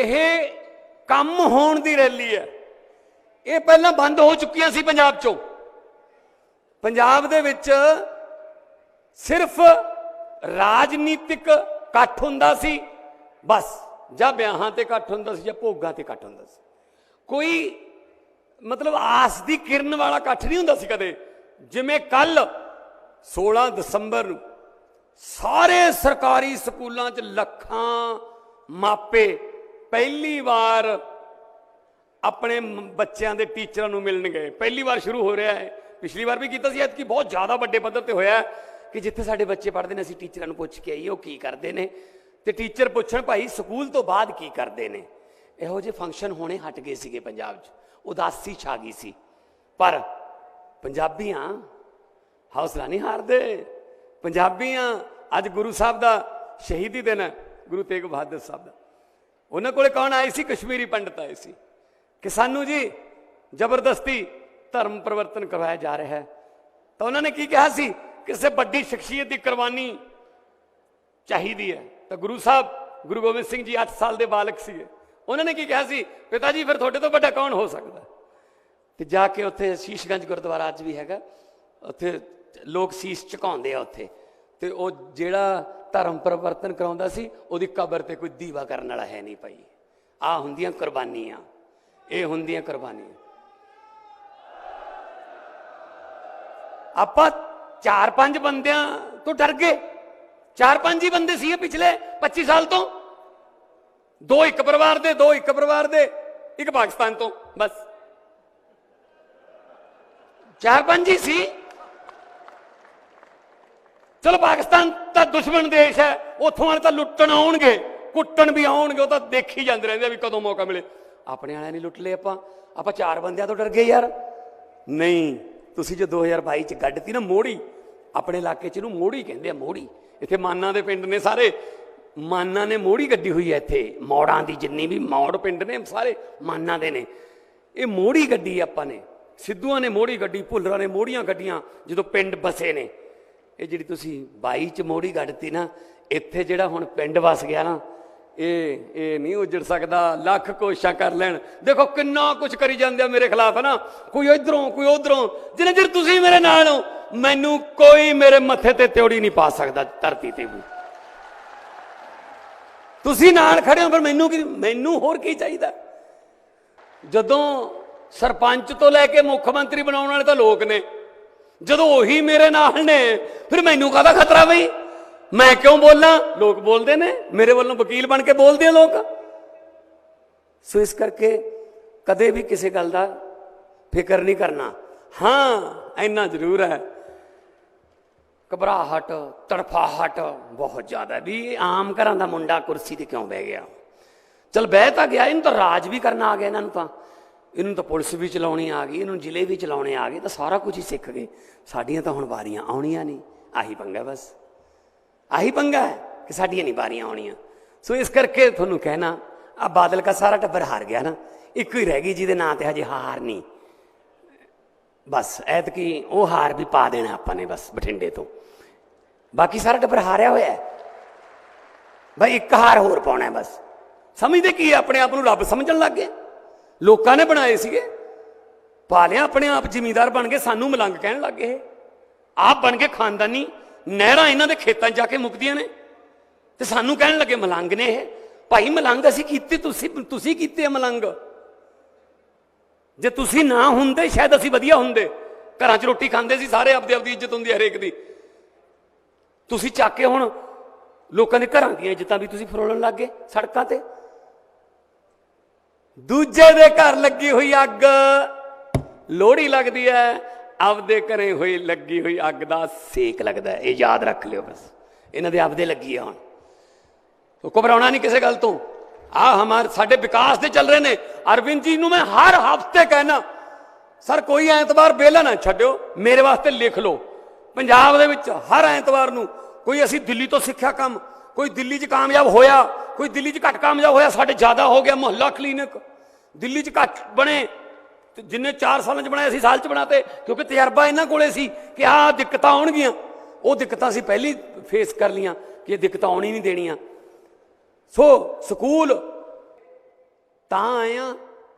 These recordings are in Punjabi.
ਇਹ ਕੰਮ ਹੋਣ ਦੀ ਰੈਲੀ ਹੈ। ਇਹ ਪਹਿਲਾਂ ਬੰਦ ਹੋ ਚੁੱਕੀਆਂ ਸੀ ਪੰਜਾਬ 'ਚੋਂ। ਪੰਜਾਬ ਦੇ ਵਿੱਚ ਸਿਰਫ ਰਾਜਨੀਤਿਕ ਇਕੱਠ ਹੁੰਦਾ ਸੀ, ਬਸ। ਜਾਂ ਵਿਆਹਾਂ ਤੇ ਇਕੱਠ ਹੁੰਦਾ ਸੀ, ਜਾਂ ਭੋਗਾਂ ਤੇ ਇਕੱਠ ਹੁੰਦਾ ਸੀ। ਕੋਈ ਮਤਲਬ ਆਸ ਦੀ ਕਿਰਨ ਵਾਲਾ ਇਕੱਠ ਨਹੀਂ ਹੁੰਦਾ ਸੀ ਕਦੇ। ਜਿਵੇਂ ਕੱਲ 16 ਦਸੰਬਰ ਨੂੰ ਸਾਰੇ ਸਰਕਾਰੀ ਸਕੂਲਾਂ 'ਚ ਲੱਖਾਂ ਮਾਪੇ ਪਹਿਲੀ ਵਾਰ ਆਪਣੇ ਬੱਚਿਆਂ ਦੇ ਟੀਚਰਾਂ ਨੂੰ ਮਿਲਣ ਗਏ ਪਹਿਲੀ ਵਾਰ ਸ਼ੁਰੂ ਹੋ ਰਿਹਾ ਹੈ। ਪਿਛਲੀ ਵਾਰ ਵੀ ਕੀਤਾ ਸੀ ਐਤਕੀ ਬਹੁਤ ਜ਼ਿਆਦਾ ਵੱਡੇ ਪੱਧਰ ਤੇ ਹੋਇਆ ਕਿ ਜਿੱਥੇ ਸਾਡੇ ਬੱਚੇ ਪੜ੍ਹਦੇ ਨੇ, ਅਸੀਂ ਟੀਚਰਾਂ ਨੂੰ ਪੁੱਛ ਕੇ ਆਈਏ, ਉਹ ਕੀ ਕਰਦੇ ਨੇ। ਤੇ ਟੀਚਰ ਪੁੱਛਣ, ਭਾਈ, ਸਕੂਲ ਤੋਂ ਬਾਅਦ ਕੀ ਕਰਦੇ ਨੇ? ਇਹੋ ਜਿਹੇ ਫੰਕਸ਼ਨ ਹੋਣੇ ਹਟ ਗਏ ਸੀਗੇ ਪੰਜਾਬ 'ਚ। ਉਦਾਸੀ ਛਾ ਗਈ ਸੀ। ਪਰ ਪੰਜਾਬੀਆਂ ਹੌਸਲਾ ਨਹੀਂ ਹਾਰਦੇ। ਪੰਜਾਬੀਆਂ, ਅੱਜ ਗੁਰੂ ਸਾਹਿਬ ਦਾ ਸ਼ਹੀਦੀ ਦਿਨ ਹੈ, ਗੁਰੂ ਤੇਗ ਬਹਾਦਰ ਸਾਹਿਬ ਦਾ। ਉਹਨਾਂ ਕੋਲੇ ਕੌਣ ਆਏ ਸੀ? ਕਸ਼ਮੀਰੀ ਪੰਡਤ ਆਏ ਸੀ। ਕਿ ਸਾਨੂੰ ਜੀ ਜ਼ਬਰਦਸਤੀ ਧਰਮ ਪਰਿਵਰਤਨ ਕਰਵਾਇਆ ਜਾ ਰਿਹਾ ਹੈ। ਤਾਂ ਉਹਨਾਂ ਨੇ ਕੀ ਕਿਹਾ ਸੀ? ਕਿਸੇ ਵੱਡੀ ਸ਼ਖਸੀਅਤ ਦੀ ਕੁਰਬਾਨੀ ਚਾਹੀਦੀ ਹੈ। ਤਾਂ ਗੁਰੂ ਸਾਹਿਬ, ਗੁਰੂ ਗੋਬਿੰਦ ਸਿੰਘ ਜੀ 8 ਸਾਲ ਦੇ ਬਾਲਕ ਸੀ ਉਹਨਾਂ ਨੇ ਕੀ ਕਿਹਾ ਸੀ? ਪਿਤਾ ਜੀ, ਫਿਰ ਤੁਹਾਡੇ ਤੋਂ ਵੱਡਾ ਕੌਣ ਹੋ ਸਕਦਾ? ਤੇ ਜਾ ਕੇ ਉੱਥੇ ਸ਼ੀਸ਼ਗੰਜ ਗੁਰਦੁਆਰਾ ਅੱਜ ਵੀ ਹੈਗਾ। ਉੱਥੇ ਲੋਕ ਸੀਸ ਝੁਕਾਉਂਦੇ ਆ ਉੱਥੇ। ਤੇ ਉਹ ਜਿਹੜਾ ਧਰਮ ਪਰਿਵਰਤਨ ਕਰਾਉਂਦਾ ਸੀ, ਉਹਦੀ ਕਬਰ ਤੇ ਕੋਈ ਦੀਵਾ ਕਰਨ ਵਾਲਾ ਹੈ ਨਹੀਂ ਭਾਈ। ਆ ਹੁੰਦੀਆਂ ਕੁਰਬਾਨੀਆਂ। ਇਹ ਹੁੰਦੀਆਂ ਕੁਰਬਾਨੀਆਂ। ਆਪਾਂ ਚਾਰ ਪੰਜ ਬੰਦਿਆਂ ਤੋਂ ਡਰ ਗਏ। ਚਾਰ ਪੰਜ ਹੀ ਬੰਦੇ ਸੀ ਪਿਛਲੇ 25 ਸਾਲ ਤੋਂ। ਦੋ ਇੱਕ ਪਰਿਵਾਰ ਦੇ, ਦੋ ਇੱਕ ਪਰਿਵਾਰ ਦੇ, ਇੱਕ ਪਾਕਿਸਤਾਨ ਤੋਂ, ਬਸ। ਚਾਰ ਪੰਜ ਹੀ ਸੀ। ਚਲੋ ਪਾਕਿਸਤਾਨ ਤਾਂ ਦੁਸ਼ਮਣ ਦੇਸ਼ ਹੈ, ਉੱਥੋਂ ਵਾਲੇ ਤਾਂ ਲੁੱਟਣ ਆਉਣਗੇ, ਕੁੱਟਣ ਵੀ ਆਉਣਗੇ, ਉਹ ਤਾਂ ਦੇਖੀ ਜਾਂਦੇ ਰਹਿੰਦੇ ਆ ਵੀ ਕਦੋਂ ਮੌਕਾ ਮਿਲੇ। ਆਪਣੇ ਵਾਲਿਆਂ ਨੇ ਲੁੱਟ ਲਏ ਆਪਾਂ ਆਪਾਂ ਚਾਰ ਬੰਦਿਆਂ ਤੋਂ ਡਰ ਗਏ ਯਾਰ। ਨਹੀਂ, ਤੁਸੀਂ ਜੋ 2022 ਚ ਗੱਡਤੀ ਨਾ ਮੋੜੀ ਆਪਣੇ ਇਲਾਕੇ ਚ ਇਹਨੂੰ ਮੋੜੀ ਕਹਿੰਦੇ ਆ ਮੋੜੀ ਇੱਥੇ ਮਾਨਾਂ ਦੇ ਪਿੰਡ ਨੇ ਸਾਰੇ, ਮਾਨਾਂ ਨੇ ਮੋੜੀ ਗੱਡੀ ਹੋਈ ਹੈ ਇੱਥੇ। ਮੌੜਾਂ ਦੀ ਜਿੰਨੀ ਵੀ ਮੌੜ ਪਿੰਡ ਨੇ, ਸਾਰੇ ਮਾਨਾਂ ਦੇ ਨੇ। ਇਹ ਮੋੜੀ ਗੱਡੀ ਆਪਾਂ ਨੇ, ਸਿੱਧੂਆਂ ਨੇ ਮੋੜੀ ਗੱਡੀ, ਭੁੱਲਰਾਂ ਨੇ ਮੋੜੀਆਂ ਗੱਡੀਆਂ, ਜਦੋਂ ਪਿੰਡ ਬਸੇ ਨੇ। ਇਹ ਜਿਹੜੀ ਤੁਸੀਂ 22 ਚ ਮੋੜੀ ਗੱਡਤੀ ਨਾ, ਇੱਥੇ ਜਿਹੜਾ ਹੁਣ ਪਿੰਡ ਵਸ ਗਿਆ ਨਾ, ਇਹ ਇਹ ਨਹੀਂ ਉਜੜ ਸਕਦਾ, ਲੱਖ ਕੋਸ਼ਿਸ਼ਾਂ ਕਰ ਲੈਣ। ਦੇਖੋ ਕਿੰਨਾ ਕੁਝ ਕਰੀ ਜਾਂਦੇ ਆ ਮੇਰੇ ਖਿਲਾਫ ਨਾ। ਕੋਈ ਇਧਰੋਂ, ਕੋਈ ਉਧਰੋਂ। ਜਿੰਨੇ ਚਿਰ ਤੁਸੀਂ ਮੇਰੇ ਨਾਲ ਹੋ, ਮੈਨੂੰ ਕੋਈ ਮੇਰੇ ਮੱਥੇ ਤੇ ਤਿਉੜੀ ਨਹੀਂ ਪਾ ਸਕਦਾ, ਧਰਤੀ ਤੇ ਵੀ। ਤੁਸੀਂ ਨਾਲ ਖੜੇ ਹੋ ਪਰ ਮੈਨੂੰ ਕੀ, ਮੈਨੂੰ ਹੋਰ ਕੀ ਚਾਹੀਦਾ? ਜਦੋਂ ਸਰਪੰਚ ਤੋਂ ਲੈ ਕੇ ਮੁੱਖ ਮੰਤਰੀ ਬਣਾਉਣ ਵਾਲੇ ਤਾਂ ਲੋਕ ਨੇ। ਜਦੋਂ ਉਹੀ ਮੇਰੇ ਨਾਲ ਨੇ, ਫਿਰ ਮੈਨੂੰ ਕਾਹਦਾ ਖਤਰਾ ਬਈ? ਮੈਂ ਕਿਉਂ ਬੋਲਾਂ? ਲੋਕ ਬੋਲਦੇ ਨੇ, ਮੇਰੇ ਵੱਲੋਂ ਵਕੀਲ ਬਣ ਕੇ ਬੋਲਦੇ ਆ ਲੋਕ। ਸੋ ਇਸ ਕਰਕੇ ਕਦੇ ਵੀ ਕਿਸੇ ਗੱਲ ਦਾ ਫਿਕਰ ਨਹੀਂ ਕਰਨਾ। ਹਾਂ, ਇੰਨਾ ਜ਼ਰੂਰ ਹੈ। ਘਬਰਾਹਟ, ਤੜਫਾਹਟ ਬਹੁਤ ਜ਼ਿਆਦਾ ਵੀ ਇਹ ਆਮ ਘਰਾਂ ਦਾ ਮੁੰਡਾ ਕੁਰਸੀ ਤੇ ਕਿਉਂ ਬਹਿ ਗਿਆ? ਚਲ ਬਹਿ ਤਾਂ ਗਿਆ, ਇਹਨੂੰ ਤਾਂ ਰਾਜ ਵੀ ਕਰਨਾ ਆ ਗਿਆ ਇਹਨਾਂ ਨੂੰ ਤਾਂ। ਇਹਨੂੰ ਤਾਂ ਪੁਲਿਸ ਵੀ ਚਲਾਉਣੀ ਆ ਗਈ, ਇਹਨੂੰ ਜ਼ਿਲ੍ਹੇ ਵੀ ਚਲਾਉਣੇ ਆ ਗਏ, ਤਾਂ ਸਾਰਾ ਕੁਝ ਹੀ ਸਿੱਖ ਗਏ। ਸਾਡੀਆਂ ਤਾਂ ਹੁਣ ਵਾਰੀਆਂ ਆਉਣੀਆਂ ਨਹੀਂ, ਆਹੀ ਪੰਗਾ ਬਸ। ਆਹੀ ਪੰਗਾ ਹੈ ਕਿ ਸਾਡੀਆਂ ਨਹੀਂ ਵਾਰੀਆਂ ਆਉਣੀਆਂ। ਸੋ ਇਸ ਕਰਕੇ ਤੁਹਾਨੂੰ ਕਹਿਣਾ ਆ ਬਾਦਲ ਦਾ ਸਾਰਾ ਟੱਬਰ ਹਾਰ ਗਿਆ ਨਾ, ਇੱਕੋ ਹੀ ਰਹਿ ਗਈ ਜਿਹਦੇ ਨਾਂ ਤੇ ਹਜੇ ਹਾਰ ਨਹੀਂ। ਬਸ, ਐਤਕੀ ਉਹ ਹਾਰ ਵੀ ਪਾ ਦੇਣਾ ਆਪਾਂ ਨੇ ਬਸ, ਬਠਿੰਡੇ ਤੋਂ। ਬਾਕੀ ਸਾਰਾ ਟੱਬਰ ਹਾਰਿਆ ਹੋਇਆ ਹੈ। ਭਾਈ ਇੱਕ ਹਾਰ ਹੋਰ ਪਾਉਣਾ ਬਸ। ਸਮਝਦੇ ਕੀ ਆਪਣੇ ਆਪ ਨੂੰ? ਰੱਬ ਸਮਝਣ ਲੱਗ ਗਏ ਲੋਕਾਂ ਨੇ ਬਣਾਏ ਸੀਗੇ। ਪਾ ਲਿਆ, ਆਪਣੇ ਆਪ ਜ਼ਿਮੀਦਾਰ ਬਣ ਕੇ ਸਾਨੂੰ ਮਲੰਗ ਕਹਿਣ ਲੱਗ ਗਏ। ਆਪ ਬਣ ਕੇ ਖਾਨਦਾਨੀ ਨਹਿਰਾਂ ਇਹਨਾਂ ਦੇ ਖੇਤਾਂ 'ਚ ਜਾ ਕੇ ਮੁੱਕਦੀਆਂ ਨੇ। ਤੇ ਸਾਨੂੰ ਕਹਿਣ ਲੱਗੇ, ਮਲੰਗ ਨੇ ਇਹ। ਭਾਈ, ਮਲੰਗ ਅਸੀਂ ਕੀਤੇ, ਤੁਸੀਂ ਤੁਸੀਂ ਕੀਤੇ ਆ ਮਲੰਗ। ਜੇ ਤੁਸੀਂ ਨਾ ਹੁੰਦੇ, ਸ਼ਾਇਦ ਅਸੀਂ ਵਧੀਆ ਹੁੰਦੇ। ਘਰਾਂ 'ਚ ਰੋਟੀ ਖਾਂਦੇ ਸੀ, ਸਾਰੇ ਆਪਦੀ ਆਪਦੀ ਇੱਜ਼ਤ ਹੁੰਦੀ ਹਰੇਕ ਦੀ। ਤੁਸੀਂ ਚੱਕ ਕੇ ਹੁਣ ਲੋਕਾਂ ਦੇ ਘਰਾਂ ਦੀਆਂ ਇੱਜ਼ਤਾਂ ਵੀ ਤੁਸੀਂ ਫਰੋਲਣ ਲੱਗ ਗਏ ਸੜਕਾਂ ਤੇ। ਦੂਜੇ ਦੇ ਘਰ ਲੱਗੀ ਹੋਈ ਅੱਗ। ਲੋਹੜੀ ਲੱਗਦੀ ਹੈ, ਆਪਦੇ ਘਰੇ ਹੋਈ ਲੱਗੀ ਹੋਈ ਅੱਗ ਦਾ ਸੇਕ ਲੱਗਦਾ ਹੈ। ਇਹ ਯਾਦ ਰੱਖ ਲਿਓ ਬਸ। ਇਹਨਾਂ ਦੇ ਆਪਦੇ ਲੱਗੀ ਆ ਹੁਣ। ਤੋ ਘਬਰਾਉਣਾ ਨਹੀਂ ਕਿਸੇ ਗੱਲ ਤੋਂ। ਆ ਹਮਾਰ ਸਾਡੇ ਵਿਕਾਸ ਦੇ ਚੱਲ ਰਹੇ ਨੇ। ਅਰਵਿੰਦ ਜੀ ਨੂੰ ਮੈਂ ਹਰ ਹਫ਼ਤੇ ਕਹਿਣਾ ਸਰ, ਕੋਈ ਐਤਵਾਰ ਬੇਲਾ ਨਾ ਛੱਡਿਓ। ਮੇਰੇ ਵਾਸਤੇ ਲਿਖ ਲਓ। ਪੰਜਾਬ ਦੇ ਵਿੱਚ ਹਰ ਐਤਵਾਰ ਨੂੰ ਕੋਈ ਅਸੀਂ ਦਿੱਲੀ ਤੋਂ ਸਿੱਖਿਆ ਕੰਮ, ਕੋਈ ਦਿੱਲੀ 'ਚ ਕਾਮਯਾਬ ਹੋਇਆ ਕੋਈ ਦਿੱਲੀ 'ਚ ਘੱਟ ਕਾਮਯਾਬ ਹੋਇਆ, ਸਾਡੇ ਜ਼ਿਆਦਾ ਹੋ ਗਿਆ ਮੁਹੱਲਾ ਕਲੀਨਿਕ। ਦਿੱਲੀ 'ਚ ਘੱਟ ਬਣੇ ਜਿੰਨੇ 4 ਸਾਲਾਂ 'ਚ ਬਣਾਏ ਅਸੀਂ ਸਾਲ 'ਚ ਬਣਾਤੇ, ਕਿਉਂਕਿ ਤਜਰਬਾ ਇਹਨਾਂ ਕੋਲੇ ਸੀ ਕਿ ਆਹ ਦਿੱਕਤਾਂ ਆਉਣਗੀਆਂ। ਉਹ ਦਿੱਕਤਾਂ ਅਸੀਂ ਪਹਿਲੀ ਫੇਸ ਕਰ ਲੀਆਂ ਕਿ ਇਹ ਦਿੱਕਤਾਂ ਆਉਣੀ ਨਹੀਂ ਦੇਣੀਆਂ। ਸੋ ਸਕੂਲ, ਤਾਂ ਆਏ ਆ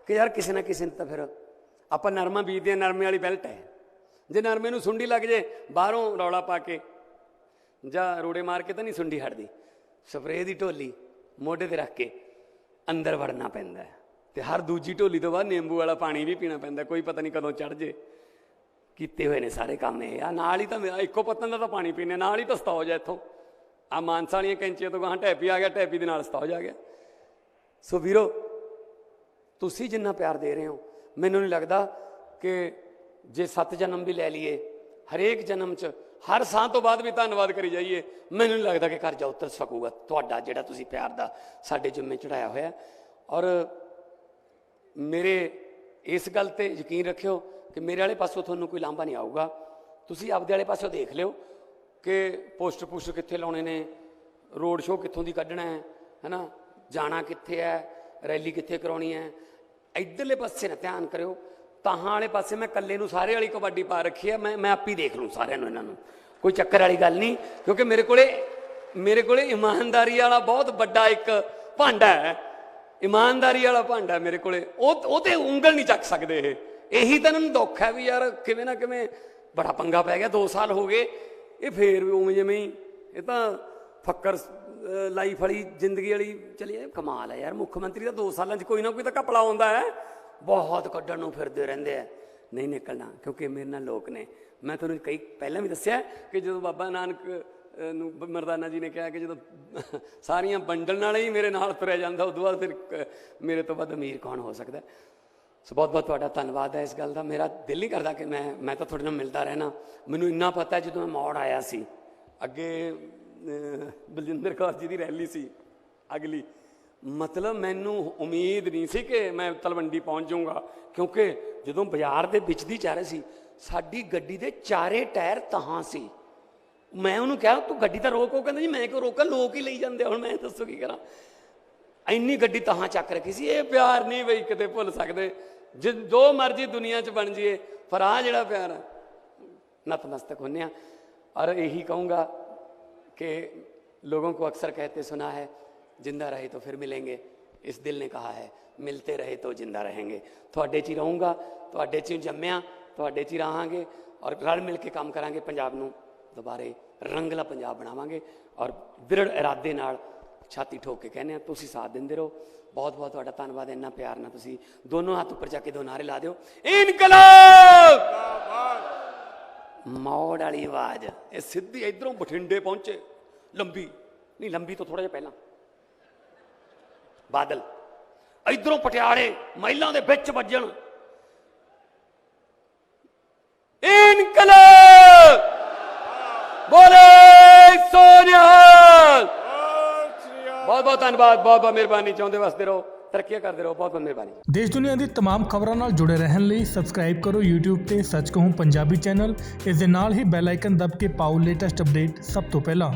ਕਿ ਯਾਰ ਕਿਸੇ ਨਾ ਕਿਸੇ ਨੇ ਤਾਂ ਫਿਰ ਆਪਾਂ ਨਰਮਾ ਬੀਜਦੇ ਆ ਨਰਮੇ ਵਾਲੀ ਬੈਲਟ ਹੈ। ਜੇ ਨਰਮੇ ਨੂੰ ਸੁੰਡੀ ਲੱਗ ਜੇ, ਬਾਹਰੋਂ ਰੌਲਾ ਪਾ ਕੇ ਜਾਂ ਰੋੜੇ ਮਾਰ ਕੇ ਤਾਂ ਨਹੀਂ ਸੁੰਡੀ ਹਟਦੀ। ਸਪਰੇਅ ਦੀ ਢੋਲੀ। ਮੋਢੇ ਤੇ ਰੱਖ ਕੇ ਅੰਦਰ ਵੜਨਾ ਪੈਂਦਾ ਹੈ ਤੇ ਹਰ ਦੂਜੀ ਢੋਲੀ ਤੋਂ ਬਾਅਦ ਨਿੰਬੂ ਵਾਲਾ ਪਾਣੀ ਵੀ ਪੀਣਾ ਪੈਂਦਾ ਕੋਈ ਪਤਾ ਨਹੀਂ ਕਦੋਂ ਚੜ ਜੇ। ਕੀਤੇ ਹੋਏ ਨੇ ਸਾਰੇ ਕੰਮ ਇਹ। ਆ ਨਾਲ ਹੀ ਤਾਂ ਮੇਰਾ ਇੱਕੋ ਪੱਤਨ ਦਾ ਤਾਂ ਪਾਣੀ ਪੀਣੇ ਨਾਲ ਹੀ ਤਾਂ ਸਤੌਜ ਆ ਇੱਥੋਂ। ਆ ਮਾਨਸਾ ਵਾਲੀਆਂ ਕੈਂਚੀਆਂ ਤੋਂ ਗਾਂ ਟੈਪੀ ਆ ਗਿਆ, ਟੈਪੀ ਦੇ ਨਾਲ ਸਤੌਜ ਆ ਗਿਆ। ਸੋ ਵੀਰੋ, ਤੁਸੀਂ ਜਿੰਨਾ ਪਿਆਰ ਦੇ ਰਹੇ ਹੋ, ਮੈਨੂੰ ਨਹੀਂ ਲੱਗਦਾ ਕਿ ਜੇ ਸੱਤ ਜਨਮ ਵੀ ਲੈ ਲਈਏ, ਹਰੇਕ ਜਨਮ 'ਚ ਹਰ ਸਾਹ ਤੋਂ ਬਾਅਦ ਵੀ ਧੰਨਵਾਦ ਕਰੀ ਜਾਈਏ। ਮੈਨੂੰ ਨਹੀਂ ਲੱਗਦਾ ਕਿ ਕਰਜ਼ਾ ਉਤਰ ਸਕੂਗਾ। ਤੁਹਾਡਾ ਜਿਹੜਾ ਤੁਸੀਂ ਪਿਆਰ ਦਾ ਸਾਡੇ ਜਿੰਮੇ ਚੜਾਇਆ ਹੋਇਆ। ਔਰ ਮੇਰੇ ਇਸ ਗੱਲ ਤੇ ਯਕੀਨ ਰੱਖਿਓ ਕਿ ਮੇਰੇ ਵਾਲੇ ਪਾਸੋਂ ਤੁਹਾਨੂੰ ਕੋਈ ਲਾਂਭਾ ਨਹੀਂ ਆਊਗਾ। ਤੁਸੀਂ ਆਪਦੇ ਵਾਲੇ ਪਾਸੋਂ ਦੇਖ ਲਿਓ ਕਿ ਪੋਸਟਰ ਪੋਸਟਰ ਕਿੱਥੇ ਲਾਉਣੇ ਨੇ, ਰੋਡ ਸ਼ੋਅ ਕਿੱਥੋਂ ਦੀ ਕੱਢਣਾ ਹੈ, ਹੈਨਾ? ਜਾਣਾ ਕਿੱਥੇ ਹੈ, ਰੈਲੀ ਕਿੱਥੇ ਕਰਾਉਣੀ ਹੈ। ਇਧਰਲੇ ਪਾਸੇ ਨਾ ਧਿਆਨ ਕਰਿਓ। ਤਾਹਾਂ ਵਾਲੇ ਪਾਸੇ ਮੈਂ ਇਕੱਲੇ ਨੂੰ ਸਾਰੇ ਵਾਲੀ ਕਬੱਡੀ ਪਾ ਰੱਖੀ ਹੈ ਮੈਂ ਮੈਂ ਆਪ ਹੀ ਦੇਖ ਲੂੰ ਸਾਰਿਆਂ ਨੂੰ ਇਹਨਾਂ ਨੂੰ। ਕੋਈ ਚੱਕਰ ਵਾਲੀ ਗੱਲ ਨਹੀਂ, ਕਿਉਂਕਿ ਮੇਰੇ ਕੋਲੇ ਮੇਰੇ ਕੋਲੇ ਇਮਾਨਦਾਰੀ ਵਾਲਾ ਬਹੁਤ ਵੱਡਾ ਇੱਕ ਭਾਂਡਾ ਹੈ। ਇਮਾਨਦਾਰੀ ਵਾਲਾ ਭਾਂਡਾ ਮੇਰੇ ਕੋਲੇ। ਉਹ ਉਹ ਤੇ ਉਂਗਲ ਨਹੀਂ ਚੱਕ ਸਕਦੇ ਇਹ। ਇਹੀ ਤਾਂ ਇਹਨਾਂ ਨੂੰ ਦੁੱਖ ਹੈ ਵੀ ਯਾਰ ਕਿਵੇਂ ਨਾ ਕਿਵੇਂ ਬੜਾ ਪੰਗਾ ਪੈ ਗਿਆ 2 ਸਾਲ ਹੋ ਗਏ। ਇਹ ਫੇਰ ਵੀ ਉਵੇਂ ਜਿਵੇਂ ਹੀ, ਇਹ ਤਾਂ ਫੱਕਰ ਲਾਈਫ ਵਾਲੀ ਜ਼ਿੰਦਗੀ ਵਾਲੀ ਚਲੀ ਕਮਾਲ ਹੈ ਯਾਰ, ਮੁੱਖ ਮੰਤਰੀ ਦਾ 2 ਸਾਲਾਂ 'ਚ ਕੋਈ ਨਾ ਕੋਈ ਤਾਂ ਘਪਲਾ ਆਉਂਦਾ ਹੈ। ਬਹੁਤ ਕੱਢਣ ਨੂੰ ਫਿਰਦੇ ਰਹਿੰਦੇ ਆ। ਨਹੀਂ ਨਿਕਲਣਾ, ਕਿਉਂਕਿ ਮੇਰੇ ਨਾਲ ਲੋਕ ਨੇ। ਮੈਂ ਤੁਹਾਨੂੰ ਕਈ ਪਹਿਲਾਂ ਵੀ ਦੱਸਿਆ ਕਿ ਜਦੋਂ ਬਾਬਾ ਨਾਨਕ ਨੂੰ ਬ- ਮਰਦਾਨਾ ਜੀ ਨੇ ਕਿਹਾ ਕਿ ਜਦੋਂ ਸਾਰੀਆਂ ਵੰਡਣ ਵਾਲੇ ਹੀ ਮੇਰੇ ਨਾਲ ਤੁਰਿਆ ਜਾਂਦਾ, ਉਦੋਂ ਬਾਅਦ ਫਿਰ ਮੇਰੇ ਤੋਂ ਵੱਧ ਅਮੀਰ ਕੌਣ ਹੋ ਸਕਦਾ? ਸੋ ਬਹੁਤ ਬਹੁਤ ਤੁਹਾਡਾ ਧੰਨਵਾਦ ਹੈ ਇਸ ਗੱਲ ਦਾ। ਮੇਰਾ ਦਿਲ ਨਹੀਂ ਕਰਦਾ ਕਿ ਮੈਂ ਮੈਂ ਤਾਂ ਤੁਹਾਡੇ ਨਾਲ ਮਿਲਦਾ ਰਹਿਣਾ। ਮੈਨੂੰ ਇੰਨਾ ਪਤਾ ਜਦੋਂ ਮੈਂ ਮੌੜ ਆਇਆ ਸੀ। ਅੱਗੇ ਬਲਜਿੰਦਰ ਕੌਰ ਜੀ ਦੀ ਰੈਲੀ ਸੀ, ਅਗਲੀ। ਮਤਲਬ ਮੈਨੂੰ ਉਮੀਦ ਨਹੀਂ ਸੀ ਕਿ ਮੈਂ ਤਲਵੰਡੀ ਪਹੁੰਚ ਜਾਊਂਗਾ ਕਿਉਂਕਿ ਜਦੋਂ ਬਾਜ਼ਾਰ ਦੇ ਵਿੱਚ ਦੀ ਜਾ ਰਹੇ ਸੀ ਸਾਡੀ ਗੱਡੀ ਦੇ ਚਾਰੇ ਟਾਇਰ ਤਹਾਂ ਸੀ ਮੈਂ ਉਹਨੂੰ ਕਿਹਾ ਤੂੰ ਗੱਡੀ ਤਾਂ ਰੋਕ ਉਹ ਕਹਿੰਦਾ ਜੀ ਮੈਂ ਕਿਉਂ ਰੋਕਾਂ ਲੋਕ ਹੀ ਲਈ ਜਾਂਦੇ ਆ, ਹੁਣ ਮੈਂ ਦੱਸੋ ਕੀ ਕਰਾਂ ਇੰਨੀ ਗੱਡੀ ਤਹਾਂ ਚੱਕ ਰੱਖੀ ਸੀ ਇਹ ਪਿਆਰ ਨਹੀਂ ਬਈ ਕਿਤੇ ਭੁੱਲ ਸਕਦੇ ਜਿ ਜੋ ਮਰਜ਼ੀ ਦੁਨੀਆ 'ਚ ਬਣ ਜੀਏ ਪਰ ਆਹ ਜਿਹੜਾ ਪਿਆਰ ਹੈ नतमस्तक होने हैं। और यही कहूँगा कि लोगों को अक्सर कहते सुना है ज़िंदा रहे तो फिर मिलेंगे। इस दिल ने कहा है, मिलते रहे तो ज़िंदा रहेंगे। थोड़े च ही रहूँगा थोड़े ची जमया तो ची रहेंगे और रल मिल के काम करा पंजाब दोबारे रंगला पंजाब बनावे और दृढ़ इरादे छाती ठोक के कहने तुम साथ देंगे रहो। बहुत बहुत धनबाद इन्ना प्यार ना तुसी। दोनों हाथ उपर जाके दो नारे ला दौ इनकलाब! मौड़ी आवाज़। ए सीधी इधरों बठिंडे पहुँचे। लंबी। नहीं, लंबी तो थोड़ा जहाँ ਬਾਦਲ ਇਧਰੋਂ ਪਟਿਆਲੇ ਮਹਿਲਾਂ ਦੇ ਵਿੱਚ ਵੱਜਣ ਇਨਕਲਾਬ ਬੋਲੇ ਸੋਨਿਹਾਲ ਬਹੁਤ ਬਹੁਤ ਧੰਨਵਾਦ ਬਹੁਤ ਬਹੁਤ ਮਿਹਰਬਾਨੀ ਚਾਹੁੰਦੇ ਵਸਦੇ ਰਹੋ ਤਰੱਕੀਆਂ ਕਰਦੇ ਰਹੋ ਬਹੁਤ ਬਹੁਤ ਮਿਹਰਬਾਨੀ ਦੇਸ਼ ਦੁਨੀਆ ਦੀ तमाम ਖਬਰਾਂ ਨਾਲ ਜੁੜੇ ਰਹਿਣ ਲਈ ਸਬਸਕ੍ਰਾਈਬ ਕਰੋ YouTube ਤੇ ਸੱਚ ਕਹੂੰ ਪੰਜਾਬੀ ਚੈਨਲ ਇਸ ਦੇ ਨਾਲ ਹੀ ਬੈਲ ਆਈਕਨ ਦਬ ਕੇ ਪਾਓ ਲੇਟੈਸਟ ਅਪਡੇਟ ਸਭ ਤੋਂ ਪਹਿਲਾਂ